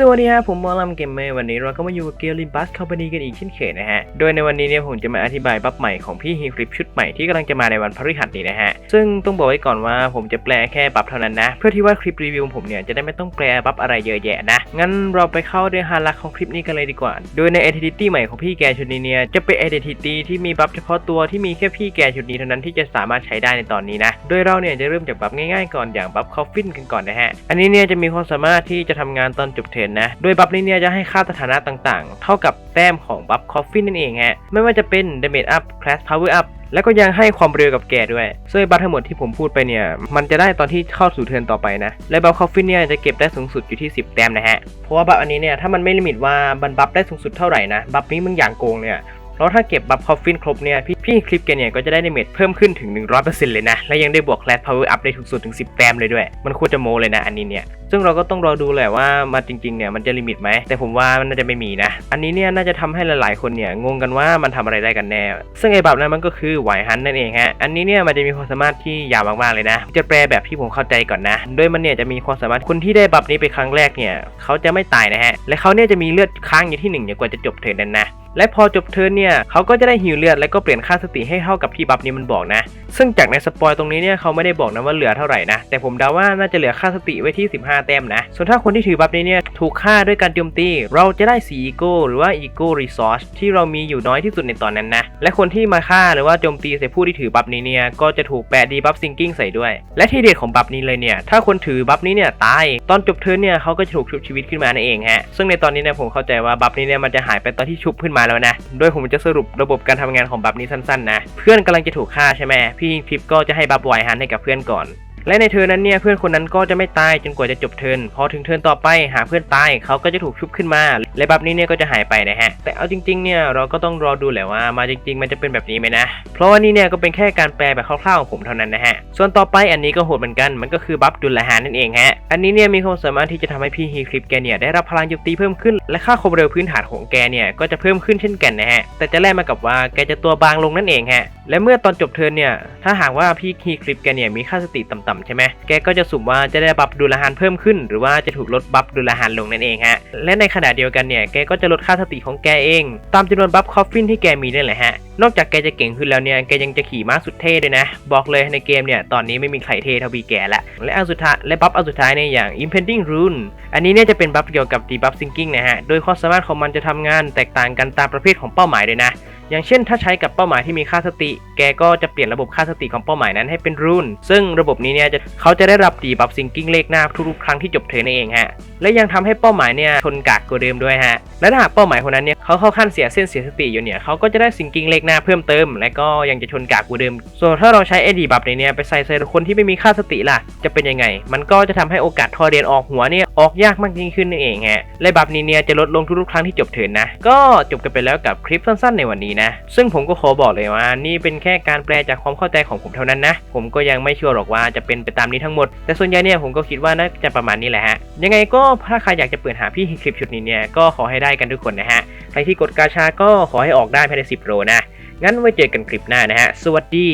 สวัสดีครับผมมอลลัมเกมเมอร์วันนี้เราก็มาอยู่กับเกมลิมบัสคอมพานีกันอีกเช่นเคยนะฮะ โดยในวันนี้เนี่ยผมจะมาอธิบายบัฟใหม่ของพี่ฮีคลิปชุดใหม่ที่กำลังจะมาในวันพฤหัสนี้นะฮะ ซึ่งต้องบอกไว้ก่อนว่าผมจะแปลแค่บัฟเท่านั้นนะ เพื่อที่ว่าคลิปรีวิวผมเนี่ยจะได้ไม่ต้องแปลบัฟอะไรเยอะแยะนะ งั้นเราไปเข้าด้วยฮาร์ลักของคลิปนี้กันเลยดีกว่า โดยใน identity ใหม่ของพี่แกชุดนี้เนี่ยจะเป็น identity ที่มีบัฟเฉพาะตัวที่มีแค่พี่แกชุดนี้เท่านั้นที่จะสามารถใช้ได้ในตอนนี้นะ โดยเราเนี่ยจะเริ่มจากบัฟง่ายๆก่อนอย่างบัฟคอฟฟินกันก่อนนะฮะ อันนี้เนี่ยจะมีความสามารถที่จะทำงานตอนจบเทนนะ โดยบัฟนี้เนี่ยจะให้ค่าสถานะต่างๆ เท่ากับแต้มของบัฟคอฟฟินนั่นเองฮะ ไม่ว่าจะเป็นดาเมจอัพคลาสพาวเวอร์อัพแล้วก็ยังให้ความเร็วกับแกด้วยซึ่งบัฟทั้งหมดที่ผมพูดไปเนี่ย มันจะได้ตอนที่เข้าสู่เทิร์นต่อไปนะ และบัฟคอฟฟินเนี่ยจะเก็บได้สูงสุดอยู่ที่ 10 แต้มนะฮะ เพราะว่าบัฟอันนี้เนี่ยถ้ามันไม่ลิมิตว่าบันบัฟได้สูงสุดเท่าไหร่นะ บัฟนี้มึงอย่างโกงเนี่ย เพราถ้าเก็บบัฟคอฟฟินครบเนี่ยพี่พี่คลิปแกเนี่ยก็จะได้เดเมจเพิ่มขึ้นถึง 100%เลยนะ และยังได้บวกแคลสพาวเวอร์อัพได้ถึงสุดถึง 10 แต้มเลยด้วย มันโคตรจะโมเลยนะอันนี้เนี่ย ซึ่งเราก็ต้องรอดูแหละว่ามาจริงๆเนี่ยมันจะลิมิตไหม แต่ผมว่ามันน่าจะไม่มีนะ อันนี้เนี่ยน่าจะทำให้หลายๆคนเนี่ยงงกันว่ามันทำอะไรได้กันแน่ ซึ่งไอ้บัฟนั้นมันก็คือไหวฮันนั่นเองฮะ อันนี้เนี่ยมันจะมีความสามารถที่ยาวมากๆเลยนะ จะแปลแบบที่ผมเข้าใจก่อนนะ โดยมันเนี่ยจะมีความสามารถคนที่ได้บัฟนี้ไปครั้งแรกเนี่ยเขาจะไม่ตายนะฮะ และเขาเนี่ยจะมีเลือดค้างอยู่ที่หนึ่งอย่างกว่าจะจบเทิร์นนั้นนะ และพอจบเทิร์นเนี่ยเขาก็จะได้หิวเลือดและก็เปลี่ยนค่าสติให้เท่ากับที่บัฟนี้มันบอกนะ ซึ่งจากในสปอยตรงนี้เนี่ยเขาไม่ได้บอกนะว่าเหลือเท่าไหร่นะ แต่ผมเดาว่าน่าจะเหลือค่าสติไว้ที่ 15 แต้มนะ ส่วนถ้าคนที่ถือบัฟนี้เนี่ยถูกฆ่าด้วยการโจมตี เราจะได้4อีโก้หรือว่าอีโก้รีซอสที่เรามีอยู่น้อยที่สุดในตอนนั้นนะ และคนที่มาฆ่าหรือว่าโจมตีใส่ผู้ที่ถือบัฟนี้เนี่ยก็จะถูกแปะดีบัฟซิงกิ้งใส่ด้วย และที่เด็ดของบัฟนี้เลยเนี่ยถ้าคนถือบัฟนี้เนี่ยตายตอนจบเทิร์นเนี่ยเขาก็จะถูกชุบชีวิตขึ้นมานั่นเองฮะซึ่งในตอนนี้เนี่ยผมเข้าใจว่าบัฟนี้เนี่ยมันจะหายไปตอนที่ชุบขึ้นมาแล้วนะโดยผมจะสรุประบบการทำงานของบัฟนี้สั้นๆนะเพื่อนกำลังจะถูกฆ่าใช่ไหมพพี่คลิปก็จะให้บัฟไวฮันให้กับเพื่อนก่อน และในเทิร์นนั้นเนี่ยเพื่อนคนนั้นก็จะไม่ตายจนกว่าจะจบเทิร์นพอถึงเทิร์นต่อไปหาเพื่อนตายเขาก็จะถูกชุบขึ้นมา และบัฟนี้เนี่ยก็จะหายไปนะฮะ แต่เอาจริงๆเนี่ยเราก็ต้องรอดูแหละว่ามาจริง ๆ มันจะเป็นแบบนี้ไหมนะ เพราะว่านี่เนี่ยก็เป็นแค่การแปลแบบคร่าวๆของผมเท่านั้นนะฮะ ส่วนต่อไปอันนี้ก็โหดเหมือนกันมันก็คือบัฟดุลหานั่นเองฮะ อันนี้เนี่ยมีความสามารถที่จะทำให้พี่ฮีคลิปแกเนี่ยได้รับพลังโจมตีเพิ่มขึ้น และค่าความเร็วพื้นฐานของแกเนี่ยก็จะเพิ่มขึ้นเช่นกันนะฮะ แต่จะแลกมากับว่าแกจะตัวบางลงนั่นเองฮะ และเมื่อตอนจบเทิร์นเนี่ยถ้าหากว่าพี่ฮีคลิปแกเนี่ยมีค่าสติต่ำๆใช่ไหมแกก็จะสุ่มว่าจะได้บัฟดุลหารเพิ่มขึ้น หรือว่าจะถูกลดบัฟดุลหารลงนั่นเองฮะและในขณะเดียวกันเนี่ยแกก็จะลดค่าสติของแกเอง ตามจำนวนบัฟคอฟฟินที่แกมีนั่นแหละฮะนอกจากแกจะเก่งขึ้นแล้วเนี่ยแกยังจะขี่ม้าสุดเท่ด้วยนะ บอกเลยในเกมเนี่ยตอนนี้ไม่มีใครเท่เท่าบีแกละและอันสุดท้ายและบัฟอันสุดท้ายเนี่ยอย่าง impending rune อันนี้เนี่ยจะเป็นบัฟเกี่ยวกับ debuff syncing นะฮะโดยความสามารถของมันจะทำงานแตกต่างกันตามประเภทของเป้าหมายเลยนะ อย่างเช่นถ้าใช้กับเป้าหมายที่มีค่าสติ แกก็จะเปลี่ยนระบบค่าสติของเป้าหมายนั้นให้เป็นรูนซึ่งระบบนี้เนี่ยจะเขาจะได้รับดีบัฟซิงกิ้งเลขหน้าทุกๆครั้งที่จบเทิร์นนเองฮะ และยังทำให้เป้าหมายเนี่ยทนกากกว่าเดิมด้วยฮะ และถ้าหากเป้าหมายคนนั้นเนี่ยเขาเข้าขั้นเสียเส้นเสียสติอยู่เนี่ยเขาก็จะได้ซิงกิ้งเลขหน้าเพิ่มเติม และก็ยังจะชนกากกว่าเดิม ส่วนถ้าเราใช้ไอดีบัฟในเนี่ยไปใส่ใส่คนที่ไม่มีค่าสติล่ะ จะเป็นยังไง มันก็จะทำให้โอกาสทอเรียนออกหัวเนี่ย ออกยากมากยิ่งขึ้นนั่นเองฮะและบัฟนี้เนี่ยจะลดลงทุกๆครั้งที่จบเทินนะ ก็จบกันไปแล้วกับคลิปสั้นๆ ในวันนี้นะ ซึ่งผมก็ขอบอกเลยว่า นี่เป็นแค่การแปลจากความเข้าใจของผมเท่านั้นนะ ผมก็ยังไม่เชัวร์หรอกว่าจะเป็นไปตามนี้ทั้งหมด แต่ส่วนใหญ่เนี่ยผมก็คิดว่าน่าจะประมาณนี้แหละฮะ ยังไงก็ถ้าใครอยากจะเปิดหาพี่คลิปชุดนี้เนี่ยก็ขอให้ได้กันทุกคนนะฮะ ใครที่กดกาชาก็ขอให้ออกได้ภายใน 10 โลนะ งั้นไว้เจอกันคลิปหน้านะฮะ สวัสดี